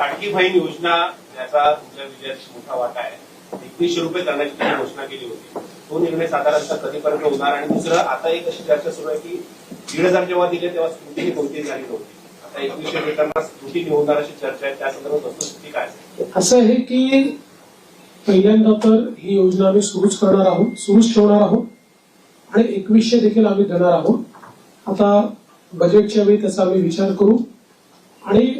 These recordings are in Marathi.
लाडकी बहीण योजना याचा तुमच्या विजयात मोठा वाटा आहे. एकवीसशे रुपये करण्याची त्यांनी घोषणा केली होती. तो निर्णय साधारणतः कधीपर्यंत होणार? आणि दुसरं आता एक अशी चर्चा सुरू आहे की दीड हजार जेव्हा दिले तेव्हा स्मृतीने कोणतीही झाली नव्हती. आता एकवीसशे देताना स्मृती होणार अशी चर्चा आहे. त्या संदर्भात वस्तुस्थिती काय असं आहे की पहिल्यांदा तर ही योजना आम्ही सुरूच करणार आहोत सुरूच ठेवणार आहोत. आणि एकवीसशे देखील आम्ही देणार आहोत. आता बजेटच्या वेळी त्याचा आम्ही विचार करू. आणि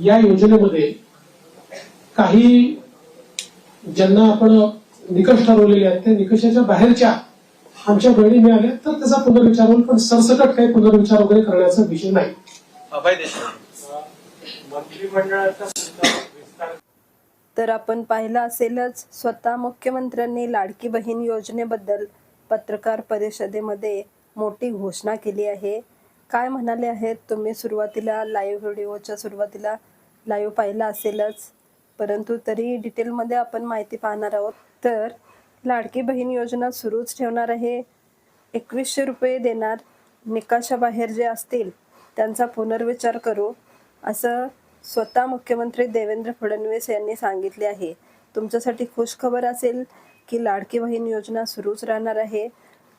या योजनेमध्ये काही ज्यांना आपण निकष ठरवलेले आहेत त्या निकषाच्या बाहेरच्या आमच्या बहिणी मिळाल्या तर त्याचा पुनर्विचार होईल पण सरसकट काही पुनर्विचार वगैरे करण्याचा विषय नाही. तर आपण पाहिलं असेलच स्वतः मुख्यमंत्र्यांनी लाडकी बहीण योजनेबद्दल पत्रकार परिषदेमध्ये मोठी घोषणा केली आहे. काय म्हणाले आहेत तुम्ही सुरुवातीला लाईव्ह व्हिडिओच्या सुरुवातीला? लाईव्ह पाहिला असेलच. परंतु तरी डिटेलमध्ये आपण माहिती पाहणार आहोत. तर लाडकी बहीण योजना सुरूच ठेवणार आहे. एकवीसशे रुपये देणार निकाशाबाहेर जे असतील त्यांचा पुनर्विचार करू असं स्वतः मुख्यमंत्री देवेंद्र फडणवीस यांनी सांगितले आहे. तुमच्यासाठी खुश खबर असेल की लाडकी बहीण योजना सुरूच राहणार आहे.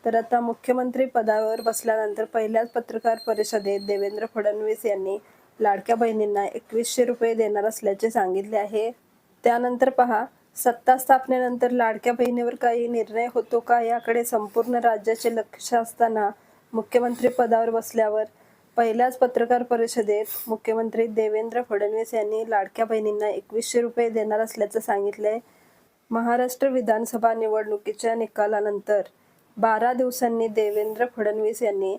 तर आता मुख्यमंत्री पदावर बसल्यानंतर पहिल्याच पत्रकार परिषदेत देवेंद्र फडणवीस यांनी लाडक्या बहिणींना एकवीसशे रुपये देणार असल्याचे सांगितले आहे. त्यानंतर पहा सत्ता स्थापनेनंतर लाडक्या बहिणीवर काही निर्णय होतो का? याकडे संपूर्ण राज्याचे लक्ष असताना मुख्यमंत्री पदावर बसल्यावर पहिल्याच पत्रकार परिषदेत मुख्यमंत्री देवेंद्र फडणवीस यांनी लाडक्या बहिणींना एकवीसशे रुपये देणार असल्याचं सांगितलंय. महाराष्ट्र विधानसभा निवडणुकीच्या निकालानंतर बारा दिवसांनी देवेंद्र फडणवीस यांनी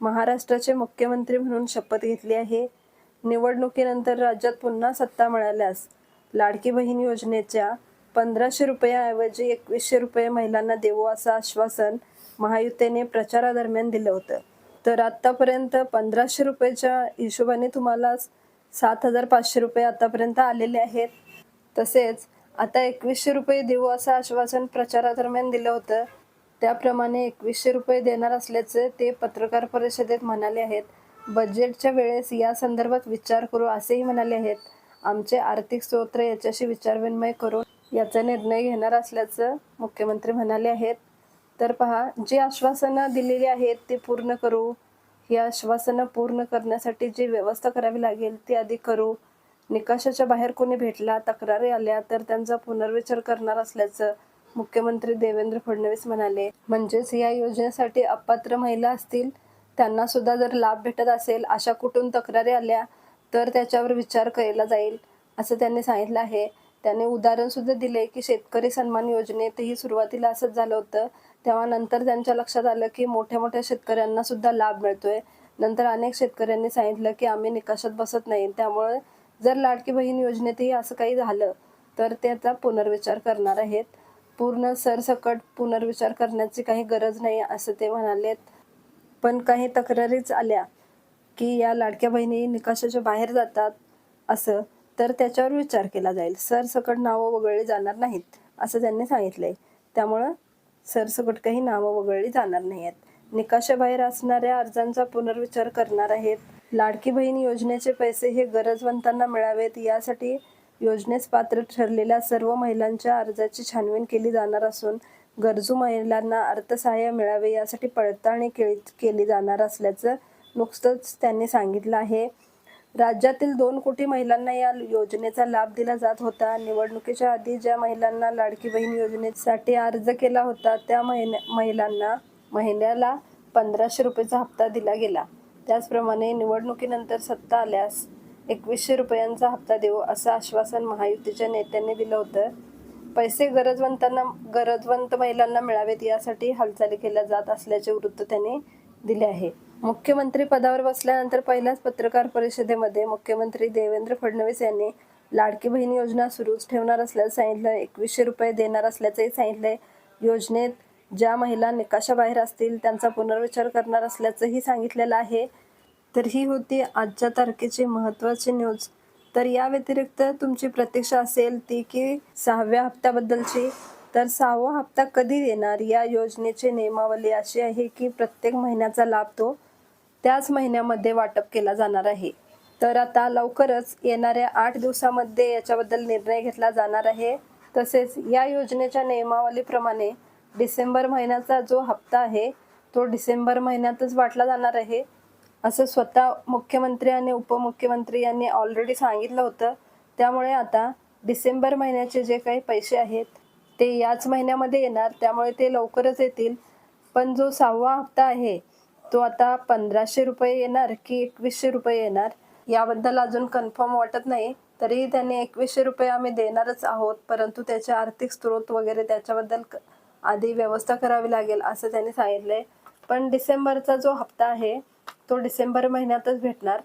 महाराष्ट्राचे मुख्यमंत्री म्हणून शपथ घेतली आहे. निवडणुकीनंतर राज्यात पुन्हा सत्ता मिळाल्यास लाडकी बहीण योजनेच्या पंधराशे रुपयाऐवजी एकवीसशे रुपये महिलांना देऊ असं आश्वासन महायुतीने प्रचारादरम्यान दिलं होतं. तर आत्तापर्यंत पंधराशे रुपयाच्या हिशोबाने तुम्हाला सात हजार पाचशे रुपये आतापर्यंत आलेले आहेत. तसेच आता एकवीसशे रुपये देऊ असं आश्वासन प्रचारादरम्यान दिलं होतं. त्याप्रमाणे एकवीसशे रुपये देणार असल्याचे ते पत्रकार परिषदेत म्हणाले आहेत. बजेटच्या वेळेस या संदर्भात विचार करू असेही म्हणाले आहेत. आमचे आर्थिक स्तोत्र याच्याशी विचारविनिमय करून याचा निर्णय घेणार असल्याचं मुख्यमंत्री म्हणाले आहेत. तर पहा जी आश्वासनं दिलेली आहेत ती पूर्ण करू. ही आश्वासनं पूर्ण करण्यासाठी जी व्यवस्था करावी लागेल ती आधी करू. निकषाच्या बाहेर कोणी भेटला तक्रारी आल्या तर त्यांचा पुनर्विचार करणार असल्याचं मुख्यमंत्री देवेंद्र फडणवीस म्हणाले. म्हणजेच या योजनेसाठी अपात्र महिला असतील त्यांना सुद्धा जर लाभ भेटत असेल अशा कुठून तक्रारी आल्या तर त्याच्यावर विचार केला जाईल असं त्यांनी सांगितलं आहे. त्याने उदाहरण सुद्धा दिले की शेतकरी सन्मान योजनेतही सुरुवातीला असंच झालं होतं. तेव्हा नंतर त्यांच्या लक्षात आलं की मोठ्या मोठ्या शेतकऱ्यांना सुद्धा लाभ मिळतोय. नंतर अनेक शेतकऱ्यांनी सांगितलं की आम्ही निकषात बसत नाही. त्यामुळे जर लाडकी बहीण योजनेतही असं काही झालं तर त्याचा पुनर्विचार करणार आहेत. पूर्ण सरसकट पुनर्विचार करण्याची काही गरज नाही असं ते म्हणालेत. पण काही तक्रारीच आल्या की या लाडक्या बहिणी निकषाच्या बाहेर जातात असं तर त्याच्यावर विचार केला जाईल. सरसकट नावं वगळली जाणार नाहीत असं त्यांनी सांगितलंय. त्यामुळं सरसकट काही नावं वगळली जाणार नाही आहेत निकाशाबाहेर असणाऱ्या अर्जांचा पुनर्विचार करणार आहेत. लाडकी बहीण योजनेचे पैसे हे गरजवंतांना मिळावेत यासाठी योजनेस पात्र ठरलेल्या सर्व महिलांच्या अर्जाची छानबीन केली जाणार असून गरजू महिलांना अर्थसहाय्य मिळावे यासाठी पडताळणी केली केली जाणार असल्याचं नुकतंच त्यांनी सांगितलं आहे. राज्यातील दोन कोटी महिलांना या योजनेचा लाभ दिला जात होता. निवडणुकीच्या आधी ज्या महिलांना लाडकी बहीण योजनेसाठी अर्ज केला होता त्या महिन्या महिलांना महिन्याला पंधराशे रुपयेचा हप्ता दिला गेला. त्याचप्रमाणे निवडणुकीनंतर सत्ता आल्यास एकवीसशे रुपयांचा हप्ता देऊ असं आश्वासन महायुतीच्या नेत्यांनी दिलं होतं. पैसे गरजवंतांना गरजवंत महिलांना मिळावेत यासाठी हालचाली केल्या जात असल्याचे वृत्त त्यांनी दिले आहे. मुख्यमंत्री पदावर बसल्यानंतर पहिल्याच पत्रकार परिषदेमध्ये मुख्यमंत्री देवेंद्र फडणवीस यांनी लाडकी बहीण योजना सुरूच ठेवणार असल्याचं सांगितलं एकवीसशे रुपये देणार असल्याचंही सांगितलंय. योजनेत ज्या महिला निकाशाबाहेर असतील त्यांचा पुनर्विचार करणार असल्याचंही सांगितलेलं आहे. तर ही होती आजच्या तारखेची महत्त्वाची न्यूज. तर या व्यतिरिक्त तुमची प्रतीक्षा असेल ती की सहाव्या हप्त्याबद्दलची. तर सहावा हप्ता कधी देणार? या योजनेची नियमावली अशी आहे की प्रत्येक महिन्याचा लाभ तो त्याच महिन्यामध्ये वाटप केला जाणार आहे. तर आता लवकरच येणाऱ्या आठ दिवसामध्ये याच्याबद्दल निर्णय घेतला जाणार आहे. तसेच या योजनेच्या नियमावलीप्रमाणे डिसेंबर महिन्याचा जो हप्ता आहे तो डिसेंबर महिन्यातच वाटला जाणार आहे. असं स्वतः मुख्यमंत्री आणि उपमुख्यमंत्री यांनी ऑलरेडी सांगितलं होतं. त्यामुळे आता डिसेंबर महिन्याचे जे काही पैसे आहेत ते याच महिन्यामध्ये येणार. त्यामुळे ते लवकरच येतील. पण जो सहावा हप्ता आहे तो आता पंधराशे रुपये येणार की एकवीसशे रुपये येणार? याबद्दल अजून कन्फर्म वाटत नाही. तरीही त्यांनी एकवीसशे रुपये आम्ही देणारच आहोत. परंतु त्याचे आर्थिक स्रोत वगैरे त्याच्याबद्दल क- आधी व्यवस्था करावी लागेल असं त्यांनी सांगितलंय. पण डिसेंबरचा जो हप्ता आहे तो डिसेंबर महिन्यातच भेटणार.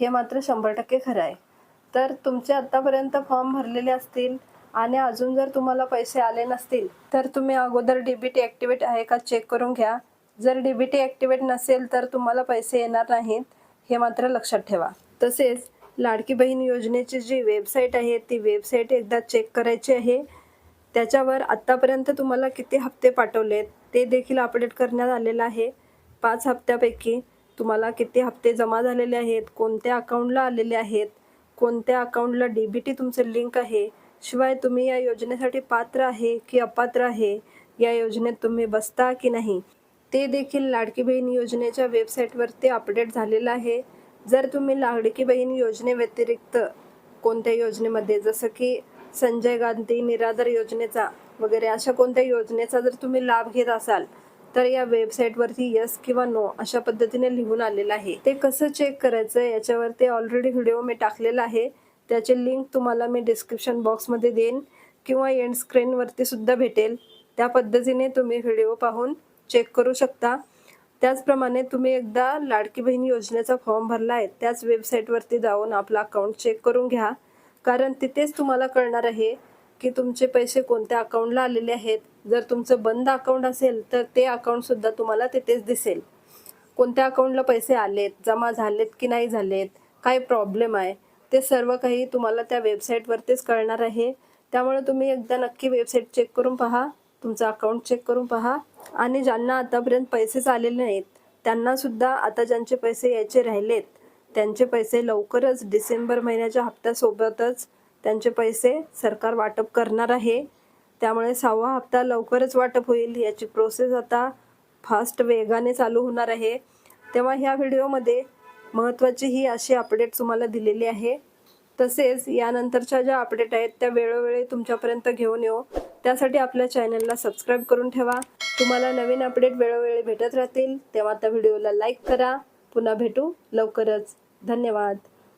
हे मात्र शंभर टक्के खरं आहे. तर तुमचे आत्तापर्यंत फॉर्म भरलेले असतील आणि अजून जर तुम्हाला पैसे आले नसतील तर तुम्ही अगोदर डीबीटी ॲक्टिवेट आहे का चेक करून घ्या. जर डीबीटी ॲक्टिवेट नसेल तर तुम्हाला पैसे येणार नाहीत हे मात्र लक्षात ठेवा. तसेच लाडकी बहीण योजनेची जी वेबसाईट आहे ती वेबसाईट एकदा चेक करायची आहे. त्याच्यावर आत्तापर्यंत तुम्हाला किती हप्ते पाठवलेत ते देखील अपडेट करण्यात आलेलं आहे. पाच हप्त्यापैकी तुम्हाला किती हप्ते जमा झालेले आहेत कोणत्या अकाउंटला आलेले आहेत कोणत्या अकाउंटला डी बी टी तुमचं लिंक आहे शिवाय तुम्ही या योजनेसाठी पात्र आहे की अपात्र आहे या योजनेत तुम्ही बसता की नाही ते देखील लाडकी बहीण योजनेच्या वेबसाईटवरती अपडेट झालेलं आहे. जर तुम्ही लाडकी बहीण योजनेव्यतिरिक्त कोणत्या योजनेमध्ये जसं की संजय गांधी निराधार योजनेचा वगैरे अशा कोणत्या योजनेचा जर तुम्ही लाभ घेत असाल तर या वेबसाईटवरती यस किंवा नो अशा पद्धतीने लिहून आलेलं आहे. ते कसं चेक करायचं याच्यावरती ऑलरेडी व्हिडिओ मी टाकलेला आहे. त्याचे लिंक तुम्हाला मी डिस्क्रिप्शन बॉक्समध्ये देईन किंवा एंड स्क्रीनवरती सुद्धा भेटेल. त्या पद्धतीने तुम्ही व्हिडिओ पाहून चेक करू शकता. त्याचप्रमाणे तुम्ही एकदा लाडकी बहीण योजनेचा फॉर्म भरला आहे त्याच वेबसाईटवरती जाऊन आपला अकाउंट चेक करून घ्या. कारण तिथेच तुम्हाला कळणार आहे की तुमचे पैसे कोणत्या अकाउंटला आलेले आहेत? जर तुमचं बंद अकाउंट असेल तर ते अकाउंटसुद्धा तुम्हाला तिथेच दिसेल. कोणत्या अकाउंटला पैसे आलेत जमा झालेत की नाही झालेत काय प्रॉब्लेम आहे ते सर्व काही तुम्हाला त्या वेबसाईटवरतीच कळणार आहे. त्यामुळे तुम्ही एकदा नक्की वेबसाईट चेक करून पहा तुमचं अकाउंट चेक करून पहा. आणि ज्यांना आतापर्यंत पैसेच आलेले नाहीत त्यांनासुद्धा आता ज्यांचे पैसे यायचे राहिलेत त्यांचे पैसे लवकरच डिसेंबर महिन्याच्या हप्त्यासोबतच त्यांचे पैसे सरकार वाटप करणार आहे. त्यामुळे सहावा हप्ता लवकरच वाटप होईल. याची प्रोसेस आता फास्ट वेगाने चालू होणार आहे. तेव्हा ह्या व्हिडिओमध्ये महत्त्वाची ही अशी अपडेट तुम्हाला दिलेली आहे. तसेच यानंतरच्या ज्या अपडेट आहेत त्या वेळोवेळी तुमच्यापर्यंत घेऊन येऊ. त्यासाठी आपल्या चॅनलला सबस्क्राईब करून ठेवा. तुम्हाला नवीन अपडेट वेळोवेळी भेटत राहतील. तेव्हा त्या व्हिडिओला लाईक करा. पुन्हा भेटू लवकरच. धन्यवाद.